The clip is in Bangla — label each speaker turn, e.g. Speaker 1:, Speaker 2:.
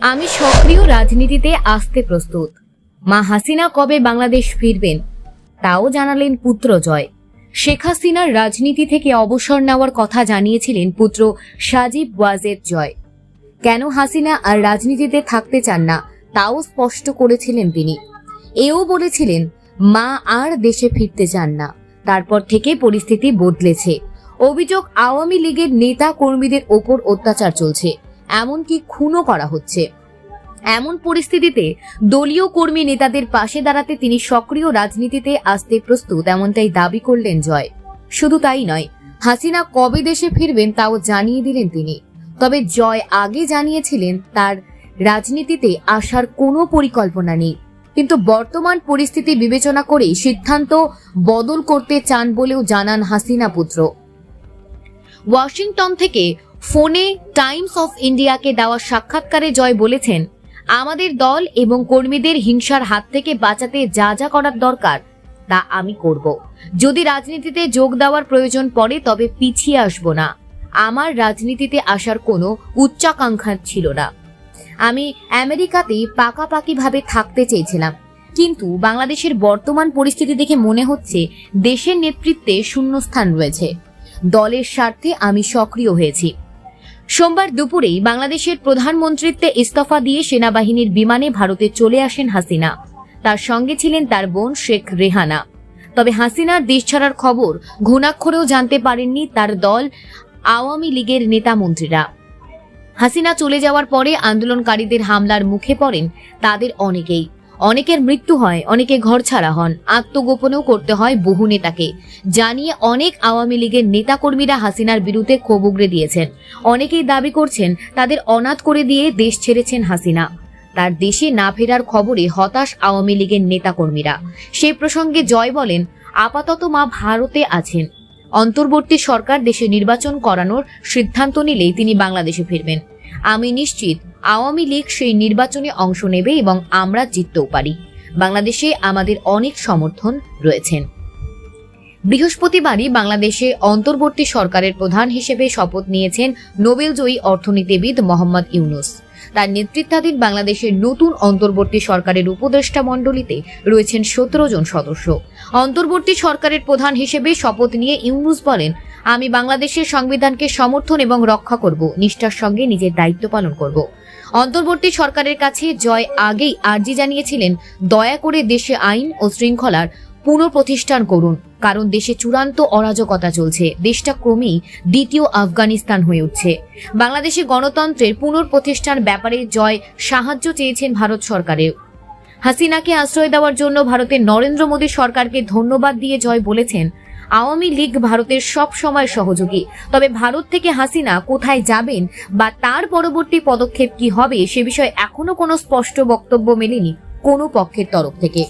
Speaker 1: আমি সক্রিয় রাজনীতিতে আসতে প্রস্তুত। মা হাসিনা কবে বাংলাদেশ ফিরবেন, তাও জানালেন পুত্র জয়। শেখ হাসিনার রাজনীতি থেকে অবসর নেওয়ার কথা জানিয়েছিলেন পুত্র সাজিব ওয়াজেদ জয়। কেন হাসিনা আর রাজনীতিতে থাকতে চান না, তাও স্পষ্ট করেছিলেন তিনি। এও বলেছিলেন, মা আর দেশে ফিরতে চান না, তারপর থেকে পরিস্থিতি বদলেছে। অভিযোগ আওয়ামী লীগের নেতা কর্মীদের ওপর অত্যাচার চলছে। এমনকি খুনও করা হচ্ছে। এমন পরিস্থিতিতে দলীয় কর্মী নেতাদের পাশে দাঁড়াতে তিনি সক্রিয় রাজনীতিতে আসতে প্রস্তুত, এমনটাই দাবি করলেন জয়। শুধু তাই নয়, হাসিনা কবে দেশে ফিরবেন তাও জানিয়ে দিলেন তিনি। তবে জয় আগে জানিয়েছিলেন তার রাজনীতিতে আসার কোনো পরিকল্পনা নেই। কিন্তু বর্তমান পরিস্থিতি বিবেচনা করে সিদ্ধান্ত বদল করতে চান বলেও জানান হাসিনা পুত্র। ওয়াশিংটন থেকে ফোনে টাইমস অফ ইন্ডিয়াকে দেওয়া সাক্ষাৎকারে জয় বলেছেন, আমাদের দল এবং কর্মীদের হিংসার হাত থেকে বাঁচাতে যা যা করার দরকার, তা আমি করব। যদি রাজনীতিতে যোগ দেওয়ার প্রয়োজন পড়ে, তবে পিছিয়ে আসব না। আমার রাজনীতিতে আসার কোনো উচ্চাকাঙ্ক্ষা ছিল না। আমি আমেরিকাতেই পাকাপাকিভাবে থাকতে চেয়েছিলাম। কিন্তু বাংলাদেশের বর্তমান পরিস্থিতি দেখে মনে হচ্ছে দেশের নেতৃত্বে শূন্যস্থান রয়েছে। দলের স্বার্থে আমি সক্রিয় হয়েছি। সোমবার দুপুরেই বাংলাদেশের প্রধানমন্ত্রীত্বে ইস্তফা দিয়ে সেনাবাহিনীর বিমানে ভারতে চলে আসেন হাসিনা। তার সঙ্গে ছিলেন তার বোন শেখ রেহানা। তবে হাসিনার দেশ ছাড়ার খবর ঘুণাক্ষরেও জানতে পারেননি তার দল আওয়ামী লীগের নেতা মন্ত্রীরা। হাসিনা চলে যাওয়ার পরে আন্দোলনকারীদের হামলার মুখে পড়েন তাদের অনেকেই। অনেকের মৃত্যু হয়, অনেকে ঘর ছাড়া হন। আত্মগোপনেও করতে হয় বহু নেতাকে। জানিয়ে অনেক আওয়ামী লীগের নেতাকর্মীরা হাসিনার বিরুদ্ধে ক্ষোভ উগড়ে দিয়েছেন। অনেকেই দাবি করছেন তাদের অনাথ করে দিয়ে দেশ ছেড়েছেন হাসিনা। তার দেশে না ফেরার খবরে হতাশ আওয়ামী লীগের নেতাকর্মীরা। সে প্রসঙ্গে জয় বলেন, আপাতত মা ভারতে আছেন। অন্তর্বর্তী সরকার দেশে নির্বাচন করানোর সিদ্ধান্ত নিলেই তিনি বাংলাদেশে ফিরবেন। আমি নিশ্চিত আওয়ামী লীগ সেই নির্বাচনে অংশ নেবে এবং আমরা জিততেও পারি। বাংলাদেশে আমাদের অনেক সমর্থন রয়েছেন। বৃহস্পতিবারই বাংলাদেশে অন্তর্বর্তী সরকারের প্রধান হিসেবে শপথ নিয়েছেন নোবেলজয়ী অর্থনীতিবিদ মোহাম্মদ ইউনুস। তার নেতৃত্বাধীন বাংলাদেশের নতুন অন্তর্বর্তী সরকারের উপদেষ্টা মণ্ডলীতে রয়েছেন সতেরো জন সদস্য। অন্তর্বর্তী সরকারের প্রধান হিসেবে শপথ নিয়ে ইউনুস বলেন, আমি বাংলাদেশের সংবিধানকে সমর্থন এবং রক্ষা করব, নিষ্ঠার সঙ্গে নিজের দায়িত্ব পালন করব। অন্তর্বর্তী সরকারের কাছে জয় আগেই আর্জি জানিয়েছিলেন, দয়া করে দেশে আইন ও শৃঙ্খলার পুনঃপ্রতিষ্ঠান করুন, কারণ দেশে চূড়ান্ত অরাজকতা চলছে। দেশটা ক্রমেই দ্বিতীয় আফগানিস্তান হয়ে উঠছে। বাংলাদেশে গণতন্ত্রের পুনঃপ্রতিষ্ঠান ব্যাপারে জয় সাহায্য চেয়েছেন ভারত সরকারের হাসিনাকে আশ্রয় দেওয়ার জন্য ভারতের নরেন্দ্র মোদী সরকারকে ধন্যবাদ দিয়ে জয় বলেছেন আওয়ামী লীগ ভারতের সব সময় সহযোগী। তবে ভারত থেকে হাসিনা কোথায় যাবেন বা তার পরবর্তী পদক্ষেপ কি হবে সে বিষয়ে এখনও কোনো স্পষ্ট বক্তব্য মেলেনি কোনো পক্ষের তরফ থেকে।